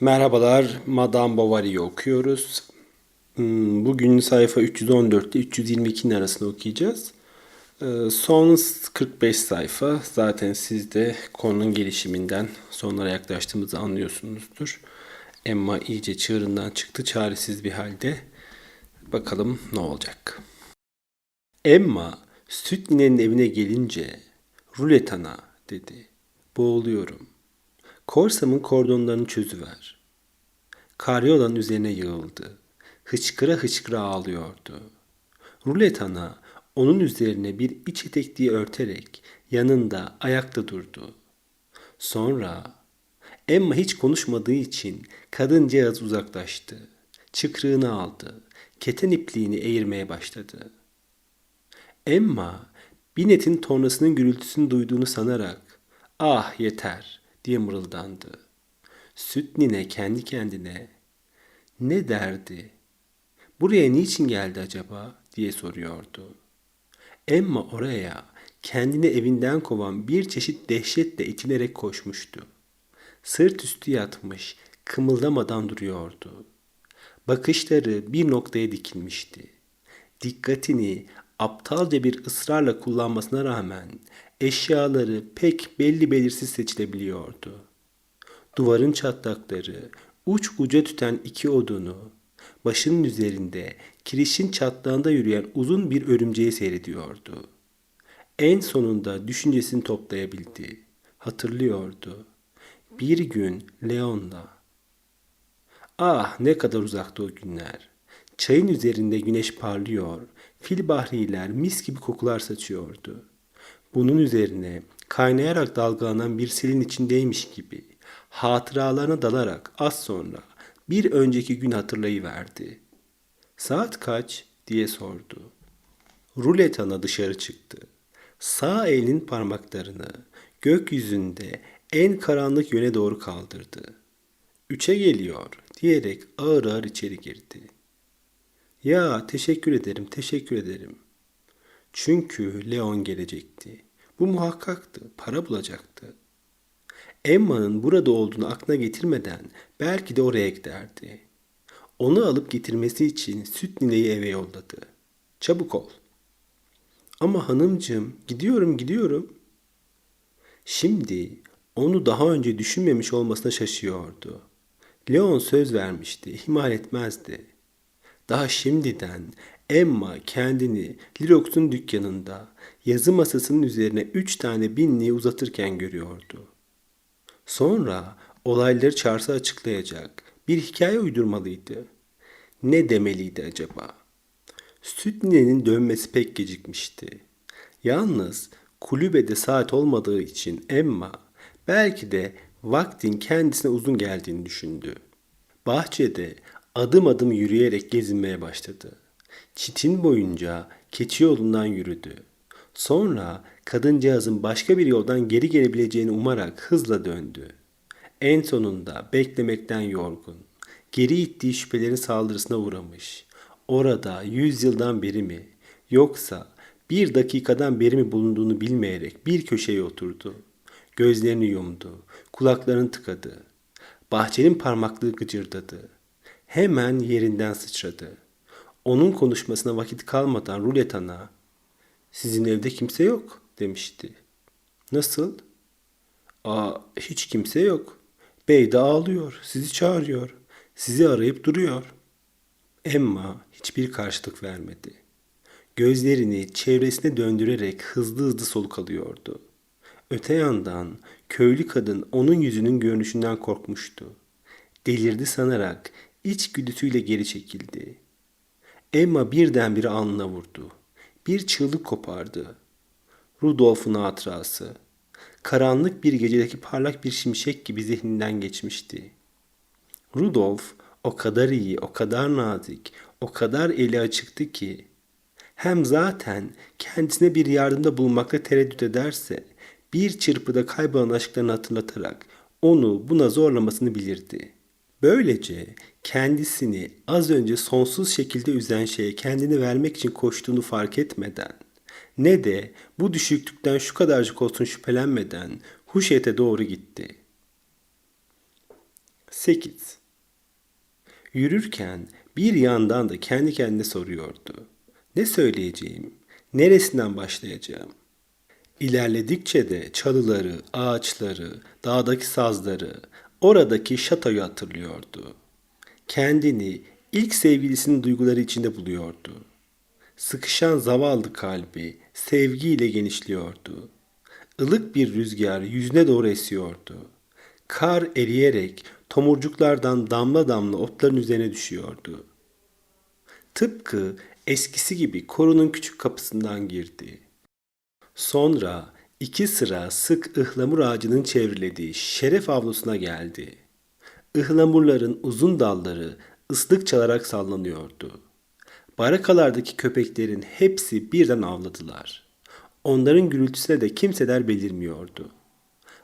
Merhabalar, Madame Bovary'i okuyoruz. Hmm, Bugün sayfa 314 ile 322'nin arasında okuyacağız. Ee, Son 45 sayfa. Zaten siz de konunun gelişiminden sonlara yaklaştığımızı anlıyorsunuzdur. Emma iyice çığırından çıktı, çaresiz bir halde. Bakalım ne olacak. Emma süt ninenin evine gelince ruletana dedi. Boğuluyorum. Korsamın kordonlarını çözüver. Karyolanın üzerine yığıldı. Hıçkıra hıçkıra ağlıyordu. Rulet ana onun üzerine bir iç etekliği örterek yanında ayakta durdu. Sonra Emma hiç konuşmadığı için kadıncağız uzaklaştı. Çıkrığını aldı. Keten ipliğini eğirmeye başladı. Emma Binet'in tornasının gürültüsünü duyduğunu sanarak ah yeter diye mırıldandı. Süt nine kendi kendine ne derdi? Buraya niçin geldi acaba diye soruyordu. Emma oraya kendini evinden kovan bir çeşit dehşetle itilerek koşmuştu. Sırt üstü yatmış, kımıldamadan duruyordu. Bakışları bir noktaya dikilmişti. Dikkatini aptalca bir ısrarla kullanmasına rağmen eşyaları pek belli belirsiz seçilebiliyordu. Duvarın çatlakları, uç uca tüten iki odunu, başının üzerinde kirişin çatlağında yürüyen uzun bir örümceği seyrediyordu. En sonunda düşüncesini toplayabildi. Hatırlıyordu. Bir gün Leon'la. Ah ne kadar uzakta o günler. Çayın üzerinde güneş parlıyor, fil bahriler mis gibi kokular saçıyordu. Bunun üzerine kaynayarak dalgalanan bir selin içindeymiş gibi hatıralarına dalarak az sonra bir önceki gün hatırlayıverdi. Saat kaç diye sordu. Rulet ana dışarı çıktı. Sağ elinin parmaklarını gökyüzünde en karanlık yöne doğru kaldırdı. Üçe geliyor diyerek ağır ağır içeri girdi. Ya teşekkür ederim, teşekkür ederim. Çünkü Leon gelecekti. Bu muhakkaktı, para bulacaktı. Emma'nın burada olduğunu aklına getirmeden belki de oraya giderdi. Onu alıp getirmesi için süt nineyi eve yolladı. Çabuk ol. Ama hanımcığım gidiyorum gidiyorum. Şimdi onu daha önce düşünmemiş olmasına şaşıyordu. Leon söz vermişti, ihmal etmezdi. Daha şimdiden Emma kendini Lirox'un dükkanında yazı masasının üzerine üç tane binliği uzatırken görüyordu. Sonra olayları Charles'a açıklayacak bir hikaye uydurmalıydı. Ne demeliydi acaba? Süt ninenin dönmesi pek gecikmişti. Yalnız kulübede saat olmadığı için Emma belki de vaktin kendisine uzun geldiğini düşündü. Bahçede adım adım yürüyerek gezinmeye başladı. Çitin boyunca keçi yolundan yürüdü. Sonra kadıncağızın başka bir yoldan geri gelebileceğini umarak hızla döndü. En sonunda beklemekten yorgun, geri ittiği şüphelerin saldırısına uğramış. Orada yüz yıldan beri mi yoksa bir dakikadan beri mi bulunduğunu bilmeyerek bir köşeye oturdu. Gözlerini yumdu, kulaklarını tıkadı. Bahçenin parmaklığı gıcırdadı. Hemen yerinden sıçradı. Onun konuşmasına vakit kalmadan rulet sizin evde kimse yok demişti. Nasıl? Aa, hiç kimse yok. Bey de ağlıyor, sizi çağırıyor. Sizi arayıp duruyor. Emma hiçbir karşılık vermedi. Gözlerini çevresine döndürerek hızlı hızlı soluk alıyordu. Öte yandan köylü kadın onun yüzünün görünüşünden korkmuştu. Delirdi sanarak içgüdüsüyle geri çekildi. Emma birdenbire alnına vurdu. Bir çığlık kopardı. Rudolf'un hatırası. Karanlık bir gecedeki parlak bir şimşek gibi zihninden geçmişti. Rudolf o kadar iyi, o kadar nazik, o kadar eli açıktı ki hem zaten kendisine bir yardımda bulmakta tereddüt ederse bir çırpıda kaybolan aşklarını hatırlatarak onu buna zorlamasını bilirdi. Böylece kendisini az önce sonsuz şekilde üzen şeye kendini vermek için koştuğunu fark etmeden ne de bu düşüklükten şu kadarcık olsun şüphelenmeden Huşet'e doğru gitti. 8. Yürürken bir yandan da kendi kendine soruyordu. Ne söyleyeceğim? Neresinden başlayacağım? İlerledikçe de çalıları, ağaçları, dağdaki sazları, oradaki şatoyu hatırlıyordu. Kendini ilk sevgilisinin duyguları içinde buluyordu. Sıkışan zavallı kalbi sevgiyle genişliyordu. Ilık bir rüzgar yüzüne doğru esiyordu. Kar eriyerek tomurcuklardan damla damla otların üzerine düşüyordu. Tıpkı eskisi gibi korunun küçük kapısından girdi. Sonra iki sıra sık ıhlamur ağacının çevrelediği şeref avlusuna geldi. Ihlamurların uzun dalları ıslık çalarak sallanıyordu. Barakalardaki köpeklerin hepsi birden avladılar. Onların gürültüsüne de kimseler belirmiyordu.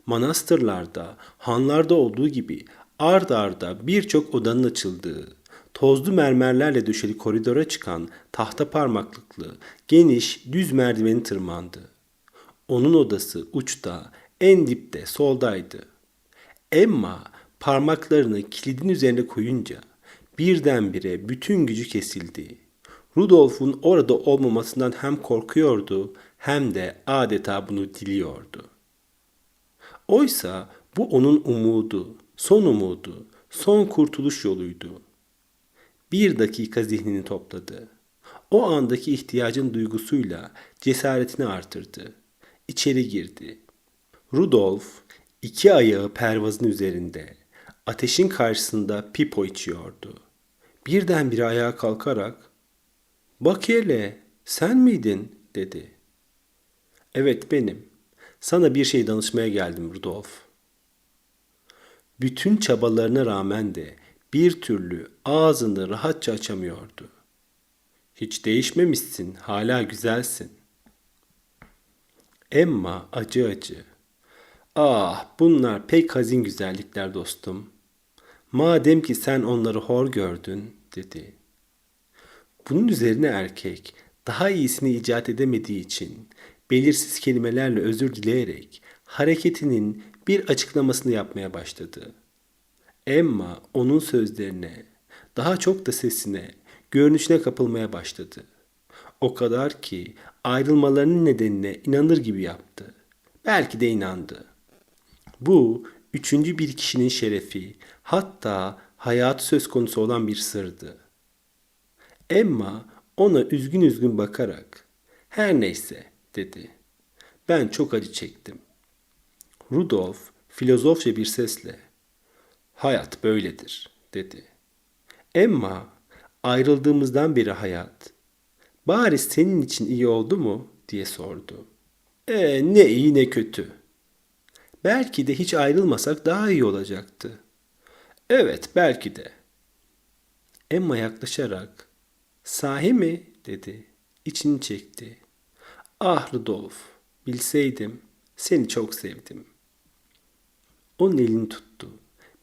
Manastırlarda, hanlarda olduğu gibi ard arda birçok odanın açıldığı, tozlu mermerlerle döşeli koridora çıkan tahta parmaklıklı, geniş, düz merdiveni tırmandı. Onun odası uçta, en dipte, soldaydı. Emma parmaklarını kilidin üzerine koyunca birdenbire bütün gücü kesildi. Rudolf'un orada olmamasından hem korkuyordu hem de adeta bunu diliyordu. Oysa bu onun umudu, son umudu, son kurtuluş yoluydu. Bir dakika zihnini topladı. O andaki ihtiyacın duygusuyla cesaretini artırdı. İçeri girdi. Rudolf iki ayağı pervazın üzerinde, ateşin karşısında pipo içiyordu. Birdenbire ayağa kalkarak ''Bak hele, sen miydin?'' dedi. ''Evet benim. Sana bir şey danışmaya geldim Rudolf.'' Bütün çabalarına rağmen de bir türlü ağzını rahatça açamıyordu. Hiç değişmemişsin, hala güzelsin. Emma acı acı. Ah bunlar pek hazin güzellikler dostum. Madem ki sen onları hor gördün dedi. Bunun üzerine erkek daha iyisini icat edemediği için belirsiz kelimelerle özür dileyerek hareketinin bir açıklamasını yapmaya başladı. Emma onun sözlerine, daha çok da sesine, görünüşüne kapılmaya başladı. O kadar ki ayrılmalarının nedenine inanır gibi yaptı. Belki de inandı. Bu üçüncü bir kişinin şerefi, hatta hayatı söz konusu olan bir sırdı. Emma ona üzgün üzgün bakarak, her neyse dedi. Ben çok acı çektim. Rudolf filozofça bir sesle, hayat böyledir dedi. Emma ayrıldığımızdan beri hayat, bari senin için iyi oldu mu diye sordu. E ne iyi ne kötü. Belki de hiç ayrılmasak daha iyi olacaktı. Evet belki de. Emma yaklaşarak sahi mi dedi. İçini çekti. Ah Rudolf bilseydim seni çok sevdim. Onun elini tuttu.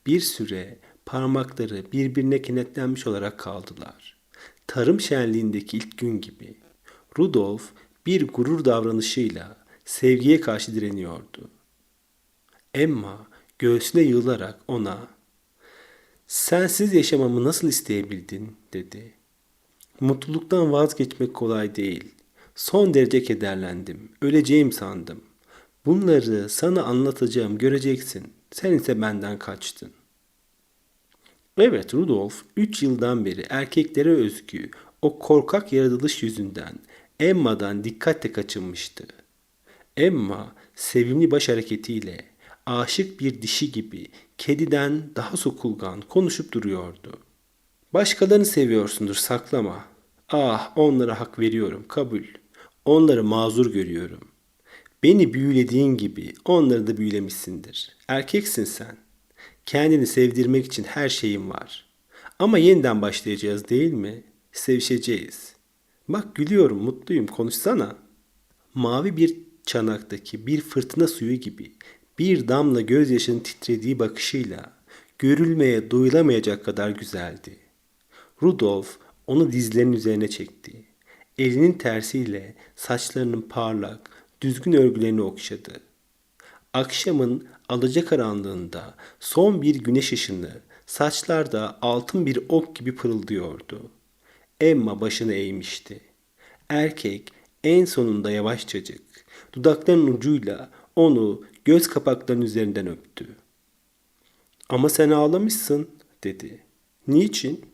Bir süre parmakları birbirine kenetlenmiş olarak kaldılar. Tarım şenliğindeki ilk gün gibi. Rudolf bir gurur davranışıyla sevgiye karşı direniyordu. Emma göğsüne yığılarak ona "Sensiz yaşamamı nasıl isteyebildin?" dedi. Mutluluktan vazgeçmek kolay değil. Son derece kederlendim. Öleceğim sandım. Bunları sana anlatacağım, göreceksin. Sen ise benden kaçtın. Evet Rudolf 3 yıldan beri erkeklere özgü o korkak yaratılış yüzünden Emma'dan dikkatle kaçınmıştı. Emma sevimli baş hareketiyle aşık bir dişi gibi kediden daha sokulgan konuşup duruyordu. Başkalarını seviyorsundur saklama. Ah onlara hak veriyorum kabul. Onları mazur görüyorum. Beni büyülediğin gibi onları da büyülemişsindir. Erkeksin sen. Kendini sevdirmek için her şeyin var. Ama yeniden başlayacağız değil mi? Sevişeceğiz. Bak gülüyorum, mutluyum. Konuşsana. Mavi bir çanaktaki bir fırtına suyu gibi bir damla gözyaşının titrediği bakışıyla görülmeye duyulamayacak kadar güzeldi. Rudolf onu dizlerinin üzerine çekti. Elinin tersiyle saçlarının parlak, düzgün örgülerini okşadı. Akşamın alacakaranlığında son bir güneş ışını Saçlar da altın bir ok gibi pırıldıyordu. Emma başını eğmişti. Erkek en sonunda yavaşçacık, dudaklarının ucuyla onu göz kapaklarının üzerinden öptü. Ama sen ağlamışsın, dedi. Niçin?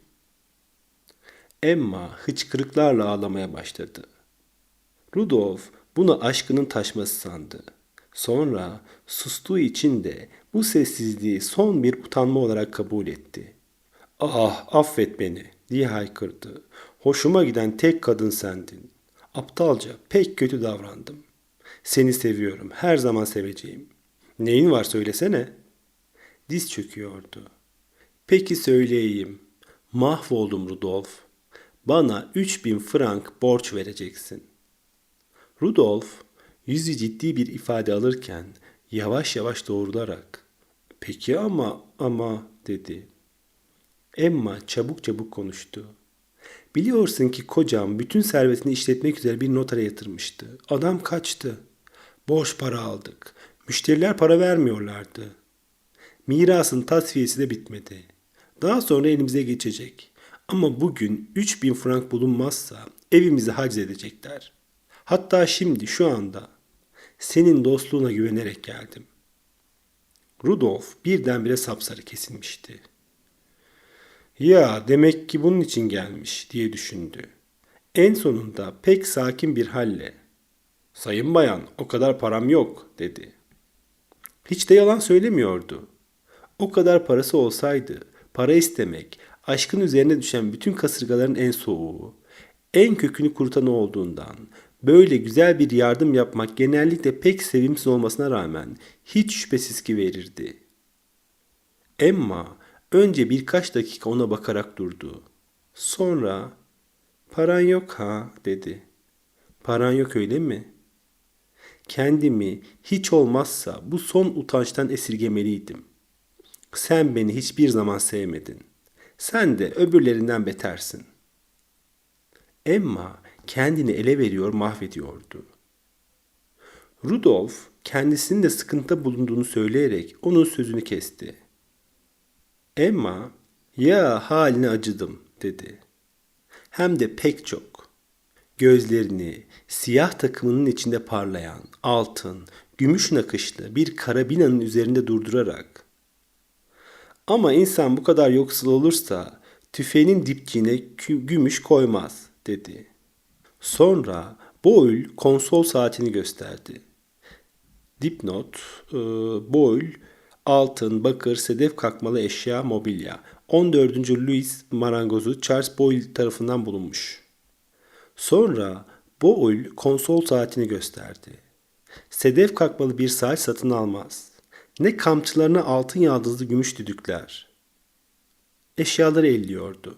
Emma hıçkırıklarla ağlamaya başladı. Rudolf bunu aşkının taşması sandı. Sonra sustuğu için de bu sessizliği son bir utanma olarak kabul etti. Ah affet beni diye haykırdı. Hoşuma giden tek kadın sendin. Aptalca pek kötü davrandım. Seni seviyorum. Her zaman seveceğim. Neyin var söylesene. Diz çöküyordu. Peki söyleyeyim. Mahvoldum Rudolf. Bana 3000 frank borç vereceksin. Rudolf yüzü ciddi bir ifade alırken yavaş yavaş doğrularak "Peki ama ama" dedi. Emma çabuk çabuk konuştu. Biliyorsun ki kocam bütün servetini işletmek üzere bir notara yatırmıştı. Adam kaçtı. Borç para aldık. Müşteriler para vermiyorlardı. Mirasın tasfiyesi de bitmedi. Daha sonra elimize geçecek. Ama bugün 3000 frank bulunmazsa evimizi haciz edecekler. Hatta şimdi şu anda senin dostluğuna güvenerek geldim. Rudolf birdenbire sapsarı kesilmişti. Ya demek ki bunun için gelmiş diye düşündü. En sonunda pek sakin bir halle Sayın bayan o kadar param yok dedi. Hiç de yalan söylemiyordu. O kadar parası olsaydı para istemek aşkın üzerine düşen bütün kasırgaların en soğuğu, en kökünü kurutanı olduğundan böyle güzel bir yardım yapmak genellikle pek sevimsiz olmasına rağmen hiç şüphesiz ki verirdi. Emma önce birkaç dakika ona bakarak durdu. Sonra paran yok ha dedi. Paran yok öyle mi? Kendimi hiç olmazsa bu son utançtan esirgemeliydim. Sen beni hiçbir zaman sevmedin. Sen de öbürlerinden betersin. Emma kendini ele veriyor, mahvediyordu. Rudolf kendisinin de sıkıntıda bulunduğunu söyleyerek onun sözünü kesti. Emma, ya haline acıdım dedi. Hem de pek çok. Gözlerini siyah takımının içinde parlayan altın, gümüş nakışlı bir karabinanın üzerinde durdurarak ama insan bu kadar yoksul olursa tüfeğinin dipçiğine gümüş koymaz dedi. Sonra Boyle konsol saatini gösterdi. Dipnot, e, Boyle altın, bakır, sedef kakmalı eşya, mobilya. 14. Louis marangozu Charles Boyle tarafından bulunmuş. Sonra Boyle konsol saatini gösterdi. Sedef kakmalı bir saat satın almaz. Ne kamçılarına altın yaldızlı gümüş düdükler. Eşyaları elliyordu.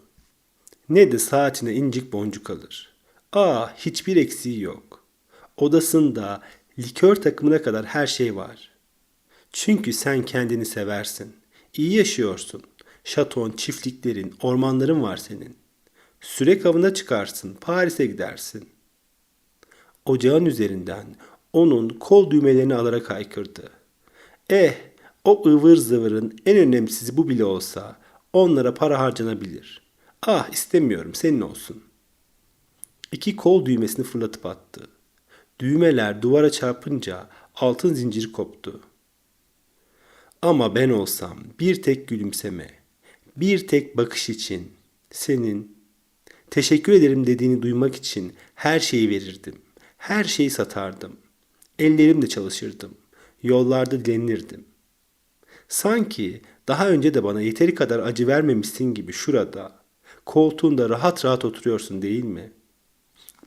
Ne de saatine incik boncuk alır. Aa hiçbir eksiği yok. Odasında likör takımına kadar her şey var. Çünkü sen kendini seversin. İyi yaşıyorsun. Şaton, çiftliklerin, ormanların var senin. Sürek avına çıkarsın, Paris'e gidersin. Ocağın üzerinden onun kol düğmelerini alarak haykırdı. Eh, o ıvır zıvırın en önemsizi bu bile olsa onlara para harcanabilir. Ah istemiyorum senin olsun. İki kol düğmesini fırlatıp attı. Düğmeler duvara çarpınca altın zinciri koptu. Ama ben olsam bir tek gülümseme, bir tek bakış için senin teşekkür ederim dediğini duymak için her şeyi verirdim. Her şeyi satardım. Ellerimle çalışırdım. Yollarda dilenirdim. Sanki daha önce de bana yeteri kadar acı vermemişsin gibi şurada, koltuğunda rahat rahat oturuyorsun değil mi?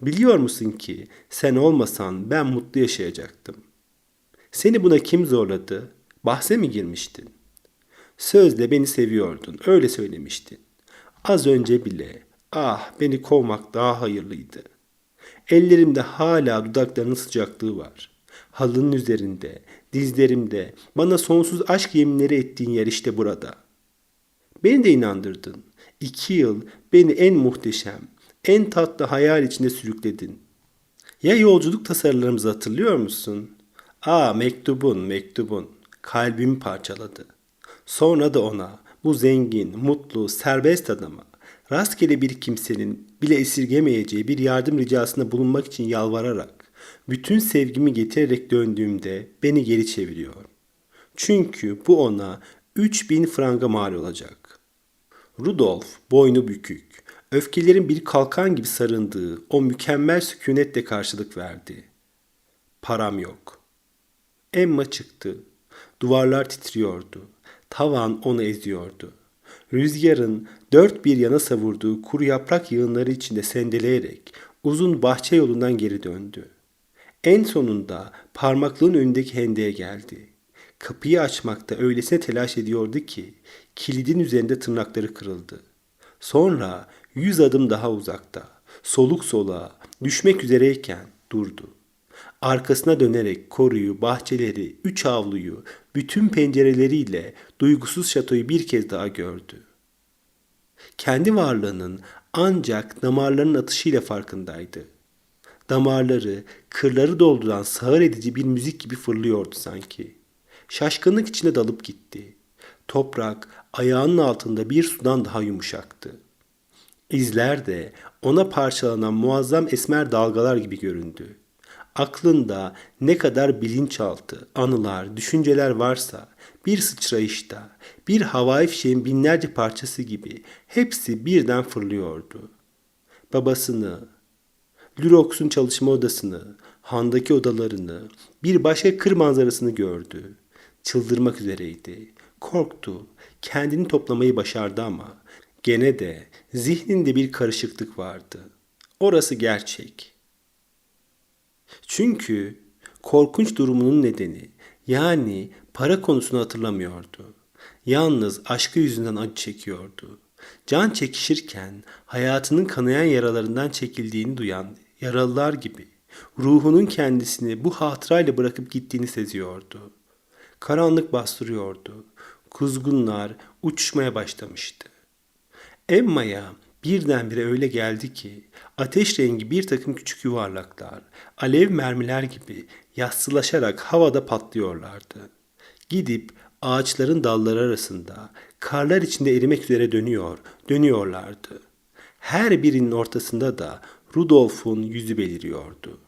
Biliyor musun ki sen olmasan ben mutlu yaşayacaktım. Seni buna kim zorladı? Bahse mi girmiştin? Sözle beni seviyordun, öyle söylemiştin. Az önce bile, ah beni kovmak daha hayırlıydı. Ellerimde hala dudaklarının sıcaklığı var. Halının üzerinde, dizlerimde bana sonsuz aşk yeminleri ettiğin yer işte burada. Beni de inandırdın. İki yıl beni en muhteşem, en tatlı hayal içinde sürükledin. Ya yolculuk tasarılarımızı hatırlıyor musun? Aa mektubun, mektubun. Kalbimi parçaladı. Sonra da ona, bu zengin, mutlu, serbest adama rastgele bir kimsenin bile esirgemeyeceği bir yardım ricasında bulunmak için yalvararak, bütün sevgimi getirerek döndüğümde beni geri çeviriyor. Çünkü bu ona 3000 franga mal olacak. Rudolf boynu bükük, öfkelerin bir kalkan gibi sarındığı o mükemmel sükunetle karşılık verdi. Param yok. Emma çıktı. Duvarlar titriyordu. Tavan onu eziyordu. Rüzgarın dört bir yana savurduğu kuru yaprak yığınları içinde sendeleyerek uzun bahçe yolundan geri döndü. En sonunda parmaklığın önündeki hendeye geldi. Kapıyı açmakta öylesine telaş ediyordu ki kilidin üzerinde tırnakları kırıldı. Sonra yüz adım daha uzakta, soluk soluğa, düşmek üzereyken durdu. Arkasına dönerek koruyu, bahçeleri, üç avluyu, bütün pencereleriyle duygusuz şatoyu bir kez daha gördü. Kendi varlığının ancak damarlarının atışıyla farkındaydı. Damarları, kırları dolduran sağır edici bir müzik gibi fırlıyordu sanki. Şaşkınlık içine dalıp gitti. Toprak ayağının altında bir sudan daha yumuşaktı. İzler de ona parçalanan muazzam esmer dalgalar gibi göründü. Aklında ne kadar bilinçaltı, anılar, düşünceler varsa bir sıçrayışta, bir havai fişeğin binlerce parçası gibi hepsi birden fırlıyordu. Babasını, Lurox'un çalışma odasını, handaki odalarını, bir başka kır manzarasını gördü. Çıldırmak üzereydi. Korktu. Kendini toplamayı başardı ama gene de zihninde bir karışıklık vardı. Orası gerçek. Çünkü korkunç durumunun nedeni yani para konusunu hatırlamıyordu. Yalnız aşkı yüzünden acı çekiyordu. Can çekişirken hayatının kanayan yaralarından çekildiğini duyan yaralılar gibi ruhunun kendisini bu hatırayla bırakıp gittiğini seziyordu. Karanlık bastırıyordu. Kuzgunlar uçuşmaya başlamıştı. Emma'ya birdenbire öyle geldi ki ateş rengi bir takım küçük yuvarlaklar, alev mermiler gibi yassılaşarak havada patlıyorlardı. Gidip ağaçların dalları arasında karlar içinde erimek üzere dönüyor, dönüyorlardı. Her birinin ortasında da Rudolf'un yüzü beliriyordu.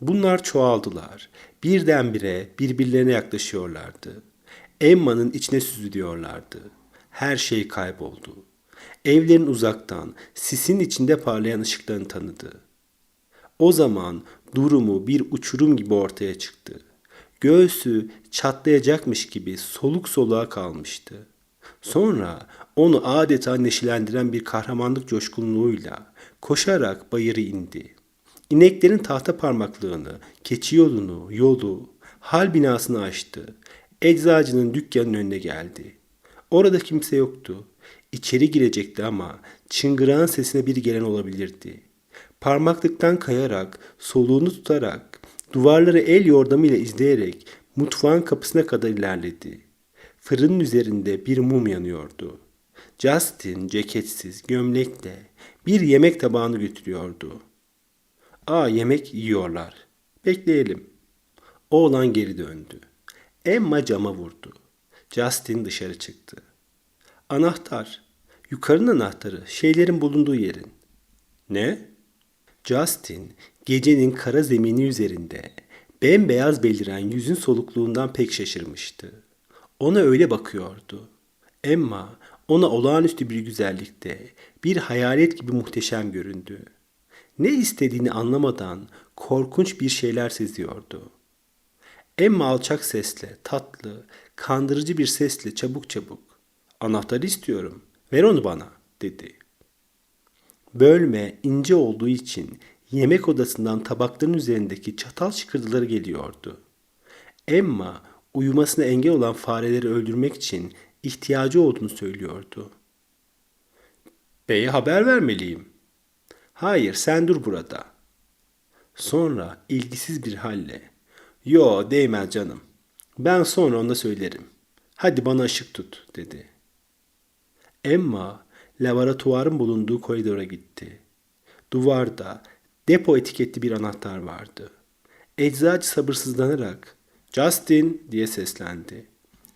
Bunlar çoğaldılar. Birdenbire birbirlerine yaklaşıyorlardı. Emma'nın içine süzülüyorlardı. Her şey kayboldu. Evlerin uzaktan, sisin içinde parlayan ışıklarını tanıdı. O zaman durumu bir uçurum gibi ortaya çıktı. Göğsü çatlayacakmış gibi soluk soluğa kalmıştı. Sonra onu adeta neşelendiren bir kahramanlık coşkunluğuyla koşarak bayırı indi. İneklerin tahta parmaklığını, keçi yolunu, yolu, hal binasını açtı. Eczacının dükkanının önüne geldi. Orada kimse yoktu. İçeri girecekti ama çıngırağın sesine biri gelen olabilirdi. Parmaklıktan kayarak, soluğunu tutarak, duvarları el yordamıyla izleyerek mutfağın kapısına kadar ilerledi. Fırının üzerinde bir mum yanıyordu. Justin ceketsiz, gömlekle bir yemek tabağını götürüyordu. Aa yemek yiyorlar. Bekleyelim. Oğlan geri döndü. Emma cama vurdu. Justin dışarı çıktı. Anahtar. Yukarının anahtarı. Şeylerin bulunduğu yerin. Ne? Justin gecenin kara zemini üzerinde bembeyaz beliren yüzün solukluğundan pek şaşırmıştı. Ona öyle bakıyordu. Emma ona olağanüstü bir güzellikte, bir hayalet gibi muhteşem göründü. Ne istediğini anlamadan korkunç bir şeyler seziyordu. Emma alçak sesle, tatlı, kandırıcı bir sesle çabuk çabuk Anahtarı istiyorum. Ver onu bana dedi. Bölme ince olduğu için yemek odasından tabakların üzerindeki çatal şıkırdıları geliyordu. Emma uyumasına engel olan fareleri öldürmek için ihtiyacı olduğunu söylüyordu. Bey'e haber vermeliyim. Hayır sen dur burada. Sonra ilgisiz bir halle. Yo değmez canım. Ben sonra ona söylerim. Hadi bana ışık tut dedi. Emma laboratuvarın bulunduğu koridora gitti. Duvarda depo etiketli bir anahtar vardı. Eczacı sabırsızlanarak Justin diye seslendi.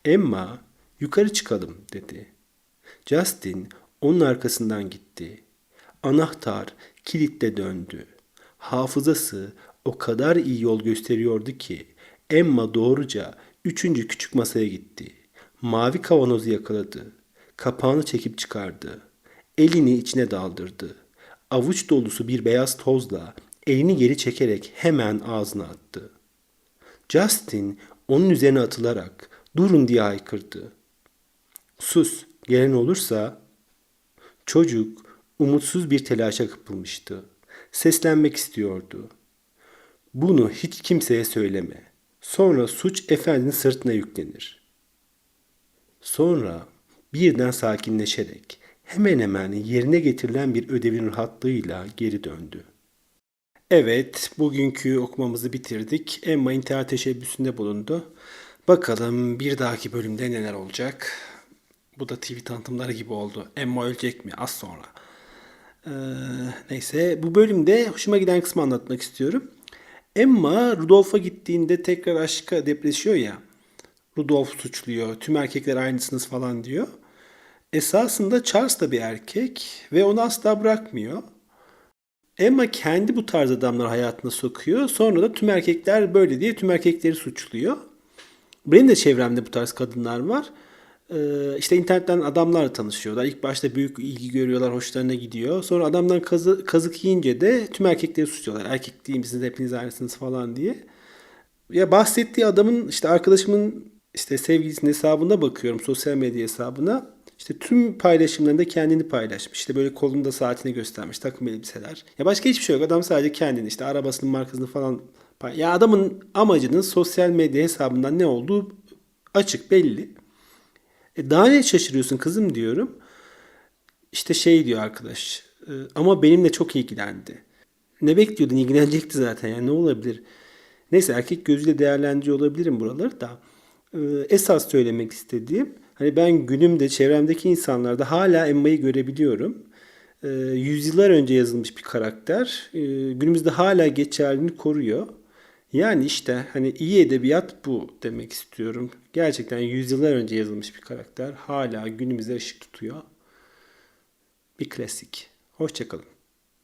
Emma yukarı çıkalım dedi. Justin onun arkasından gitti. Anahtar kilitle döndü. Hafızası o kadar iyi yol gösteriyordu ki Emma doğruca üçüncü küçük masaya gitti. Mavi kavanozu yakaladı. Kapağını çekip çıkardı. Elini içine daldırdı. Avuç dolusu bir beyaz tozla elini geri çekerek hemen ağzına attı. Justin onun üzerine atılarak durun diye haykırdı. Sus, gelen olursa çocuk umutsuz bir telaşa kapılmıştı. Seslenmek istiyordu. Bunu hiç kimseye söyleme. Sonra suç efendinin sırtına yüklenir. Sonra birden sakinleşerek hemen hemen yerine getirilen bir ödevin rahatlığıyla geri döndü. Evet, bugünkü okumamızı bitirdik. Emma intihar teşebbüsünde bulundu. Bakalım bir dahaki bölümde neler olacak. Bu da TV tanıtımları gibi oldu. Emma ölecek mi? Az sonra. Ee, neyse, bu bölümde hoşuma giden kısmı anlatmak istiyorum. Emma Rudolf'a gittiğinde tekrar aşka depreşiyor ya. Rudolf suçluyor. Tüm erkekler aynısınız falan diyor. Esasında Charles da bir erkek ve onu asla bırakmıyor. Emma kendi bu tarz adamları hayatına sokuyor. Sonra da tüm erkekler böyle diye tüm erkekleri suçluyor. Benim de çevremde bu tarz kadınlar var. Ee, işte internetten adamlarla tanışıyorlar. İlk başta büyük ilgi görüyorlar, hoşlarına gidiyor. Sonra adamdan kazı, kazık yiyince de tüm erkekleri suçluyorlar. Erkek değil misiniz, hepiniz aynısınız falan diye. Ya bahsettiği adamın işte arkadaşımın işte sevgilisinin hesabına bakıyorum sosyal medya hesabına. İşte tüm paylaşımlarında kendini paylaşmış. İşte böyle kolunda saatini göstermiş, takım elbiseler. Ya başka hiçbir şey yok. Adam sadece kendini işte arabasının markasını falan Ya adamın amacının sosyal medya hesabından ne olduğu açık belli. E daha ne şaşırıyorsun kızım diyorum. İşte şey diyor arkadaş. e, Ama benimle çok ilgilendi. Ne bekliyordun? İlgilenecekti zaten. Yani ne olabilir? Neyse erkek gözüyle değerlendiriyor olabilirim buraları da. E, Esas söylemek istediğim hani ben günümde çevremdeki insanlarda hala Emma'yı görebiliyorum. E, Yüzyıllar önce yazılmış bir karakter. E, Günümüzde hala geçerliliğini koruyor. Yani işte hani iyi edebiyat bu demek istiyorum. Gerçekten yüzyıllar önce yazılmış bir karakter. Hala günümüze ışık tutuyor. Bir klasik. Hoşçakalın.